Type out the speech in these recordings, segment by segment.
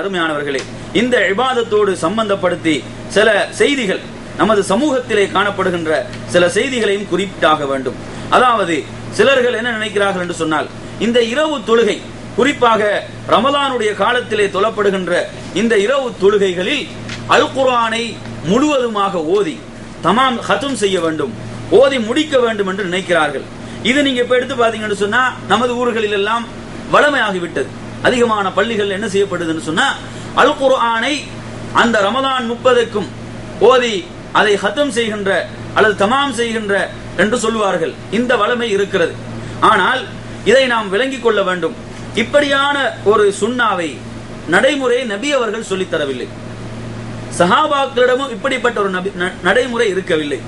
அருமையானவர்களே இந்த இபாதத்தோடு சம்பந்தப்படுத்தி சில செய்திகள் நமது சமூகத்திலே காணப்படுகின்ற சில செய்திகளையும் குறிப்பிட்டாக வேண்டும். அதாவது சிலர்கள் என்ன நினைக்கிறார்கள் என்று சொன்னால் இந்த இரவு தொழுகை குறிப்பாக ரமலானுடைய காலத்திலே தொழப்படுகின்ற இந்த இரவு தொழுகைகளில் அல் குரானை முழுவதுமாக ஓதி தமாம் ஹத்தும் செய்ய வேண்டும் ஓதி முடிக்க வேண்டும் என்று நினைக்கிறார்கள். இது நீங்க இப்ப எடுத்து பாத்தீங்கன்னு சொன்னா நமது ஊர்களில் எல்லாம் வளமையாகிவிட்டது. அதிகமான பள்ளிகள் என்ன செய்யப்படுதுன்னு சொன்னா அல் குர்ஆனை அந்த ரமதான் முப்பதுக்கும் ஓதி அதை ஹத்தம் செய்கின்ற அல்லது தமாம் செய்கின்ற என்று சொல்வார்கள் இந்த வளமை இருக்கிறது. ஆனால் இதை நாம் விளங்கிக் கொள்ள வேண்டும். இப்படியான ஒரு சுண்ணாவை நடைமுறை நபி அவர்கள் சொல்லித் தரவில்லை. சஹாபாக்களிடமும் இப்படிப்பட்ட ஒரு நபி- ந- நடைமுறை இருக்கவில்லை.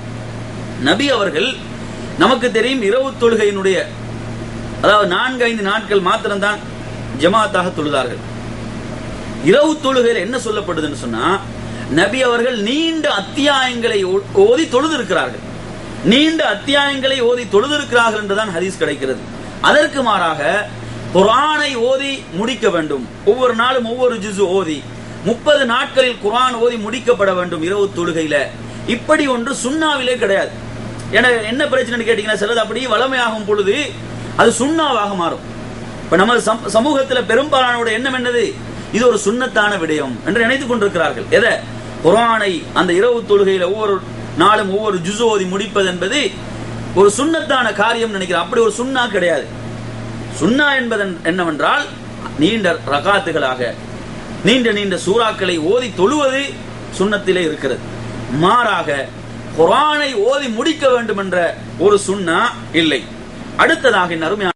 நபி அவர்கள் நமக்கு தெரியும் இரவு தொழுகையினுடைய அதாவது நான்கு ஐந்து நாட்கள் மாத்திரம்தான் ஜமாத்தாக தொழுதார்கள். இரவு தொழுகையில் என்ன சொல்லப்படுதுன்னு சொன்னா நபி அவர்கள் நீண்ட அத்தியாயங்களை ஓ- ஓதி தொழுதிருக்கிறார்கள். நீண்ட அத்தியாயங்களை ஓதி தொழுதிருக்கிறார்கள் என்றுதான் ஹதீஸ் கிடைக்கிறது. அதற்கு மாறாக குரானை ஓதி முடிக்க வேண்டும். ஒவ்வொரு நாளும் ஒவ்வொரு ஜிசு ஓதி முப்பது நாட்களில் குரான் ஓதி முடிக்கப்பட வேண்டும் இரவு தொழுகையில. இப்படி ஒன்று சுண்ணாவிலே கிடையாது. என என்ன பிரச்சனைன்னு கேட்டீங்கன்னா சிலது அப்படியே வளமையாகும் பொழுது அது சுண்ணாவாக மாறும். இப்ப நமது சம- சமூகத்துல பெரும்பாலானோட எண்ணம் என்னது? இது ஒரு சுண்ணத்தான விடயம் என்று நினைத்துக் கொண்டிருக்கிறார்கள். எதை? குரானை அந்த இரவு தொழுகையில ஒவ்வொரு நாளும் ஒவ்வொரு ஜுசு ஓதி முடிப்பது என்பது ஒரு சுண்ணத்தான காரியம் நினைக்கிறேன். அப்படி ஒரு சுண்ணா கிடையாது. சுண்ணா என்பது என்னவென்றால் நீண்ட ரகாத்துகளாக நீண்ட நீண்ட சூறாக்களை ஓதி தொழுவது சுண்ணத்திலே இருக்கிறது. மாறாக குரானை ஓதி முடிக்க வேண்டும் என்ற ஒரு சுண்ணா இல்லை. அடுத்ததாக என் அருமையான